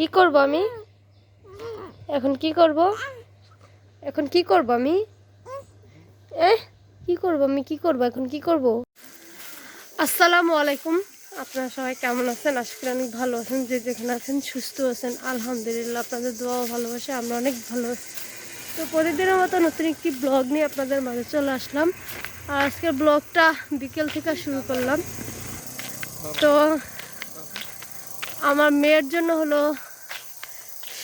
কি করব আমি? এখন কি করব? এখন কি করব আমি? এ কি করব আমি? কি করব? এখন কি করব? আসসালামু আলাইকুম। আপনারা সবাই কেমন আছেন? আশা করি অনেক ভালো আছেন। যে যেখানে আছেন, সুস্থ আছেন। আলহামদুলিল্লাহ, আপনাদের দোয়া ভালোবাসে আমরা অনেক ভালো আছি। তো প্রতিদিনের মতো নতুন একটি ব্লগ নিয়ে আপনাদের মাঝে চলে আসলাম। আর আজকের ব্লগটা বিকেল থেকে শুরু করলাম। তো আমার মেয়ের জন্য হলো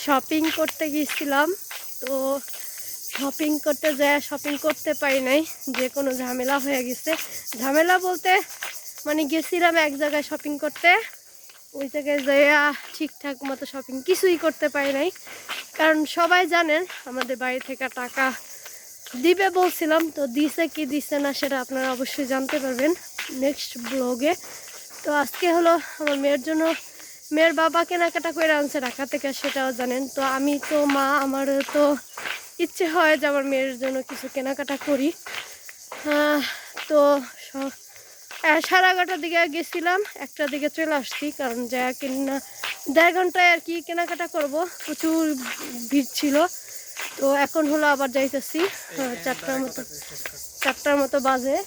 শপিং করতে গিয়েছিলাম তো শপিং করতে যায় শপিং করতে পারি নাই, যে কোনো ঝামেলা হয়ে গেছে। ঝামেলা বলতে মানে গেছিলাম এক জায়গায় শপিং করতে, ওই জায়গায় যাইয়া ঠিকঠাক মতো শপিং কিছুই করতে পারি নাই। কারণ সবাই জানেন, আমাদের বাড়ি থেকে টাকা দিবে বলছিলাম, তো দিছে কি দিছে না সেটা আপনারা অবশ্যই জানতে পারবেন নেক্সট ব্লগে। তো আজকে হলো আমার মেয়ের জন্য মেয়ের বাবা কেনাকাটা করে আনছে ঢাকা থেকে সেটাও জানেন। তো আমি তো মা আমার তো ইচ্ছে হয় যে আমার মেয়ের জন্য কিছু কেনাকাটা করি। তো সাড়ে এগারোটার দিকে গেছিলাম একটার দিকে চলে আসছি কারণ যা কিনা দেড় ঘন্টায় আর কি কেনাকাটা করব প্রচুর ভিড় ছিল। তো এখন হলো আবার যাইতেছি আহ, চারটার মতো চারটার মতো বাজে।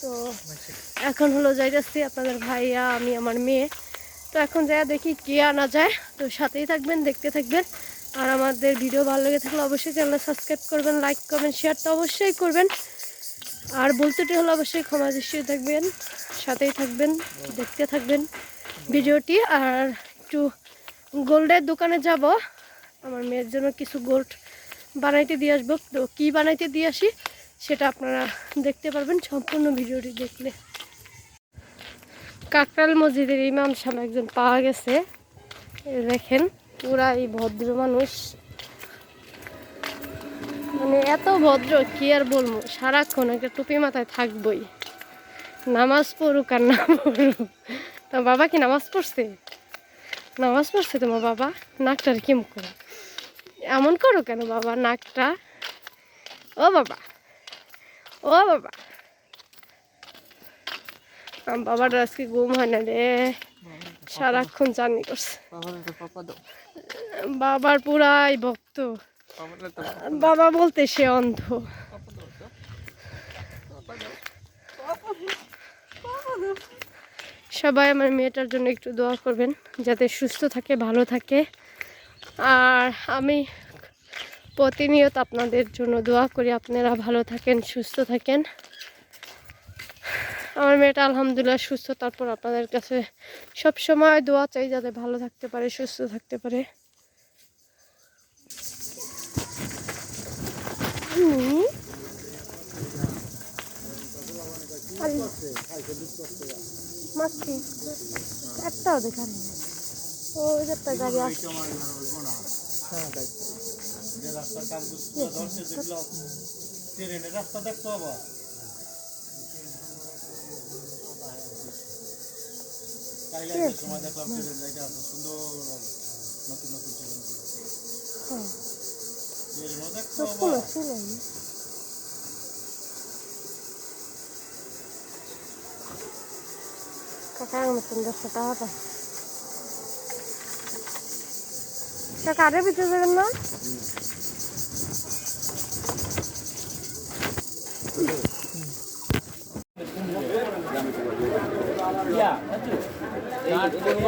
তো এখন হলো যাইতেছি আপনাদের ভাইয়া আমি আমার মেয়ে। তো এখন যা দেখি কে আনা যায়, তো সাথেই থাকবেন, দেখতে থাকবেন। আর আমাদের ভিডিও ভালো লেগে থাকলে অবশ্যই চ্যানেল সাবস্ক্রাইব করবেন লাইক করবেন শেয়ার তো অবশ্যই করবেন। আর বলতেটি হলো অবশ্যই ক্ষমা দৃষ্টি থাকবেন, সাথেই থাকবেন, দেখতে থাকবেন ভিডিওটি। আর একটু গোল্ডের দোকানে যাব, আমার মেয়ের জন্য কিছু গোল্ড বানাইতে দিয়ে আসব। তো কী বানাইতে দিয়ে আসি, সেটা আপনারা দেখতে পারবেন, সম্পূর্ণ ভিডিওটি দেখলে। কাকরাল মসজিদের ইমাম সাহেব একজন পাওয়া গেছে। দেখেন পুরা এই ভদ্র মানুষ। মানে এত ভদ্র, কি আর বলব? সারাক্ষণ একটা টুপি মাথায় থাকবই। নামাজ পড়ুক আর না পড়ুক। তোমার বাবা কি নামাজ পড়ছে? নামাজ পড়ছে তোমার বাবা? নাকটার কিম করো? এমন করো কেন বাবা, নাকটা? ও বাবা ও বাবা। আমার বাবার আজকে ঘুম হয় না রে। সারাক্ষণ জার্নি করছে। বাবার পুরাই ভক্ত। বাবা বলতে সে অন্ধ। সবাই আমার মেয়েটার জন্য একটু দোয়া করবেন, যাতে সুস্থ থাকে, ভালো থাকে। আর আমি প্রতিনিয়ত আপনাদের জন্য দোয়া করি, আপনারা ভালো থাকেন, সুস্থ থাকেন। আমার মেয়েটা আলহামদুলিল্লাহ সুস্থ, তারপর আপনাদের কাছে সব সময় দোয়া চাই যাতে ভালো থাকতে পারে, সুস্থ থাকতে পারে। ওই একটা গাড়ি রাস্তা আছে? সময় দেখলাম ট্রেন এটা আছে সুন্দর নতুন নতুন ট্রেন হ্যাঁ ট্রেনও দেখতে তো পাবা কোনো ছিল না কাকার মতন দশটা টাকা পাই কাকা আরে ভিতরে যাবেন না শেষ কাপড় ওই যে ওই যে। ওই যে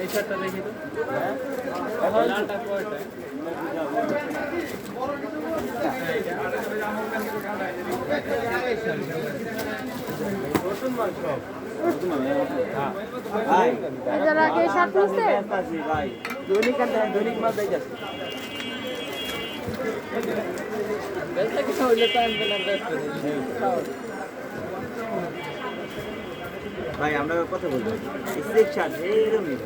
এই শার্টটা দেখি তো এটার আগে শার্ট নিচ্ছে দৈনিক আনতে দৈনিক মাল ব্যস্ত ভাই আমরা কত বলব স্টেক শার্ট এইরকমই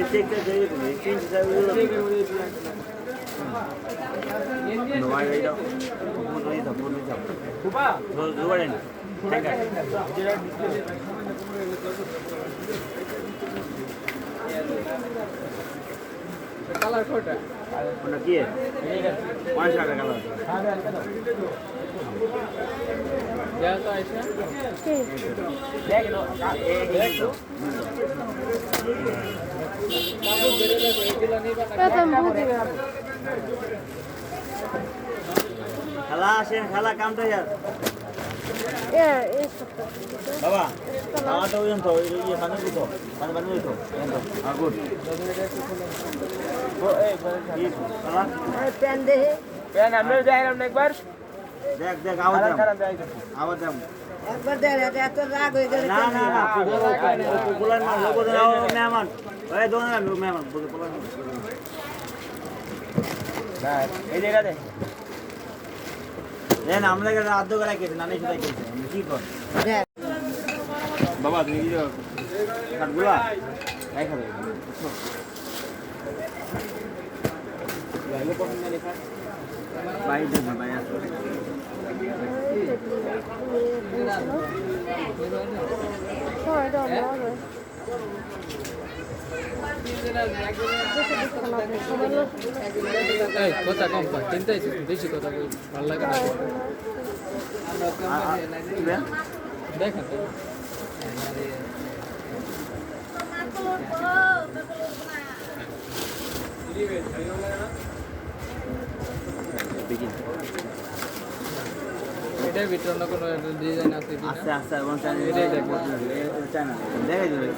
স্টেকটা যেরকম স্টেক শার্ট নয় এইটা পনেরো দাও পনেরো দাও জোগাড়েন ঠিক আছে কালার কোটা ওটা কি পাঁচ টাকা কালার দেয়া তো আইসা দেখ দেখ কাপড় বেড়ে যাবে এগুলো নিবা না প্রথম বুঝি না খেলা আসেন খেলা কামটা যার বাবা খাওয়াটা ওই তো ইয়ে পানি দিত পানি পানি দিত আগুন প্যান দেহে প্যান আমরা যাইলাম একবার। দেখ দেখ আবার দাম আবার দাম একবার দেয় এত রাগ হয়ে গেলে না না না পোলার মাছ লোক মেহমান। ওই দোকান লোক মেহমান পোলার মাছ এই জায়গা দে দেন আমরা গেলে আদ্য গেলা কেটে নানি সেটা কি কর? বাবা তুমি কি কাঠগুলা? তাই খাবে। বাইরে এই কথা কম কর চিন্তাই বেশি কথা বল ভালো লাগে না। দেখেন এটার ভিতরে অন্য কোনো ডিজাইন আছে আস্তে আস্তে এবং চাইনা এটাই দেখব। চাইনা দেখাই দেবে।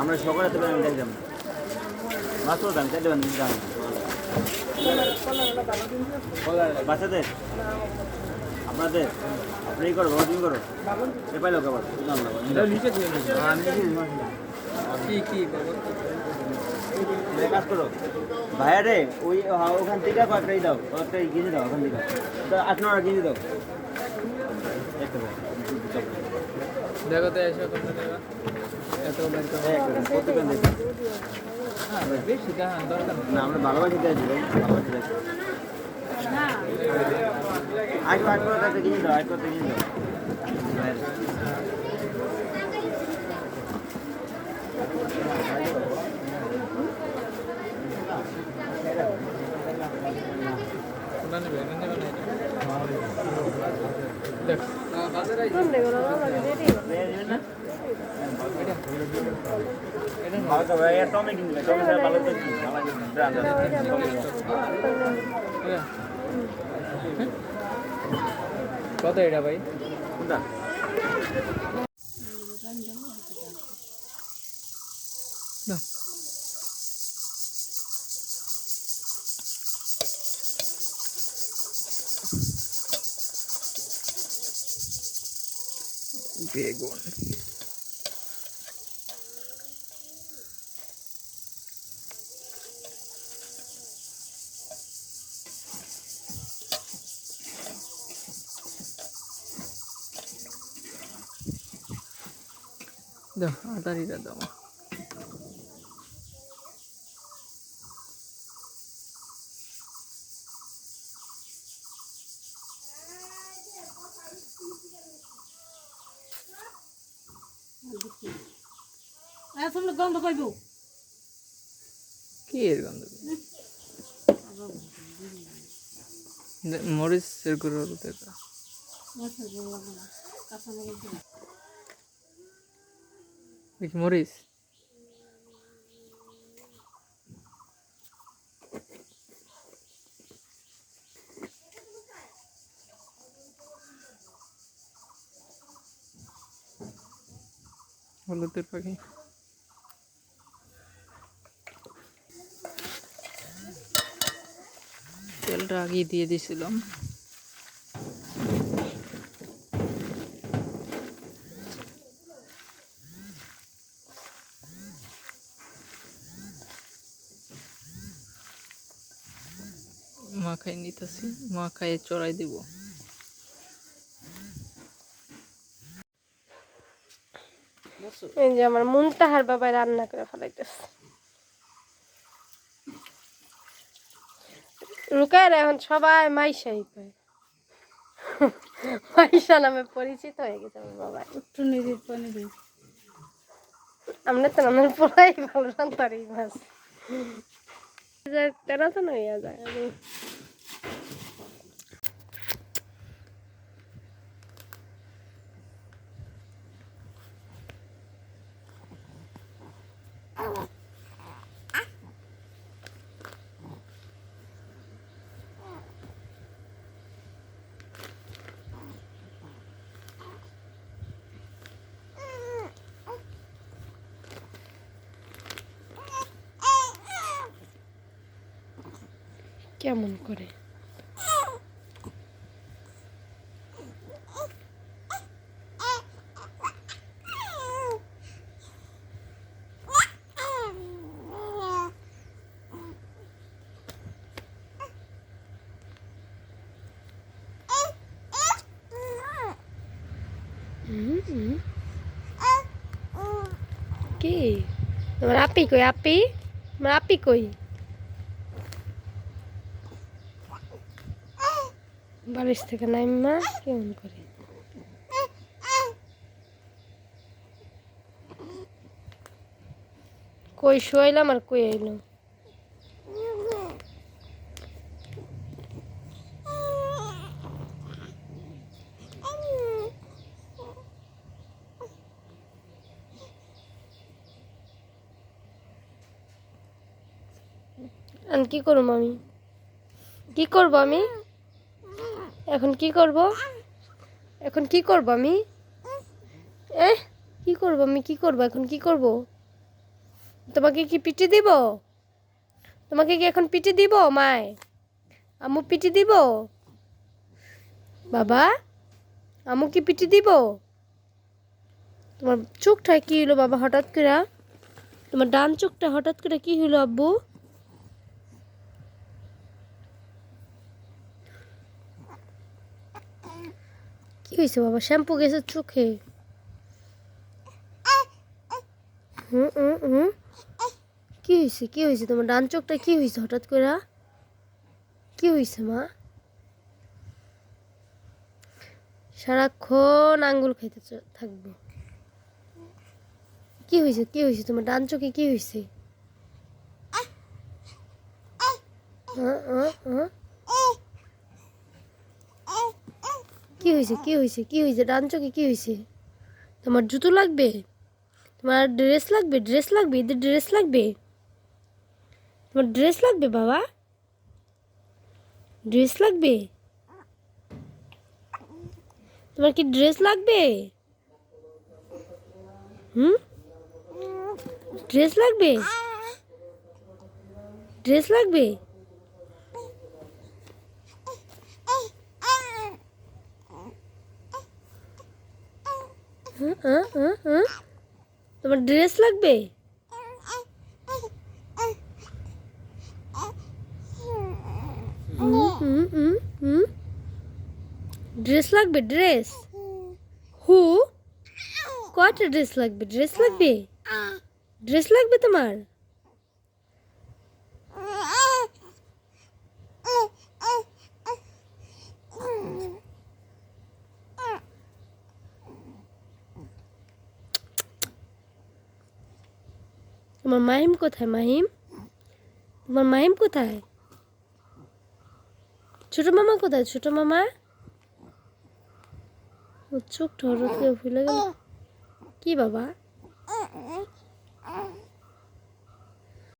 আমরা সকালে তো আমি দেখলাম। দাম চাইলে বান্ধব দাম। বাচ্চাদের? আপনাদের? আপনি করো বাবা তুমি করো। এ পাইলো খাবার? এক কাজ করো ভাইয়া রে ওই হ্যাঁ, ওখান থেকে কয়েকটাই দাও কয়েকটাই কিনে দাও ওখান থেকে। তো আট নটা কিনে দাও। দেখো তো এসে না আমরা ভালোবাসি দিয়েছি ভালোবাসি দিয়েছি আট করে একটা কিনে দাও কিনে? দেখ। ভাইয়া না? ভালো তো ভাইয়া টমে কিনবে টমে ছাড়া ভালো তো কি ভালো কিনবে ব্র্যান্ড এটা। কত এটা ভাই কোনটা দাও। বেগুন দাও আদারিটা দাও আসলে গন্ধ পাইব কি এর গন্ধ দে- মরিচের গুঁড়ো দেখা দেখি মরিচ হলুদের পাখি তেলটা আগেই দিয়ে দিয়েছিলাম। মাখাই নিতেছি মা চড়াই দিব। এই যে আমার মুনতাহার বাবাই রান্না করে ফেলাইতেছে। এখন সবাই মাইশাই কয় মাইশা নামে পরিচিত হয়ে গেছে আমার বাবা একটু নেড়ে পানি আমরা তো আমার পোলাই ভালো রান্তার মাছ। তেনা তো যায় আমি কেমন করে। কি? তোমার আপি কই? আপি? তোমার আপি কই? বালিশ থেকে নাইমা, কেমন করে? কই শোয়াইলাম আর কই আইলো? আমি কি করব আমি কি করব আমি? এখন কি করব? এখন কি করব আমি? এ কি করব আমি? কি করব? এখন কি করব? তোমাকে কি পিটি দিব? তোমাকে কি এখন পিটি দিব, মায়? আম্মু পিটি দিব? বাবা, আম্মু কি পিটি দিব? তোমার চোখটা কি হলো বাবা হঠাৎ করে? তোমার ডান চোখটা হঠাৎ করে কি হলো আব্বু কি হয়েছে বাবা? শ্যাম্পু গেছে চোখে। হুম হুম হুম। কি হয়েছে কি হয়েছে তোমার ডান চোখটা? কি হয়েছে হঠাৎ করে কি হয়েছে মা? সারাক্ষণ আঙ্গুল খাইতে থাকব। কি হয়েছে কি হয়েছে তোমার ডান চোখে? কি হয়েছে হ্যাঁ হ্যাঁ হ্যাঁ কি হয়েছে কি হয়েছে কি হয়েছে ডান চোখে কি হয়েছে তোমার জুতো লাগবে? তোমার ড্রেস লাগবে? ড্রেস লাগবে? ঈদের ড্রেস লাগবে? তোমার ড্রেস লাগবে, বাবা? ড্রেস লাগবে? তোমার কি ড্রেস লাগবে? হুম? ড্রেস লাগবে? ড্রেস লাগবে হ্যাঁ হ্যাঁ হ্যাঁ হ্যাঁ তোমার ড্রেস লাগবে? ড্রেস লাগবে, ড্রেস? হু? কয়টা ড্রেস লাগবে? ড্রেস লাগবে? ড্রেস লাগবে তোমার? তোমার মাহিম কোথায়, মাহিম? তোমার মাহিম কোথায়? ছোট মামা কোথায়, ছোট মামা? হঠাৎ ফুলে গেল। কি বাবা?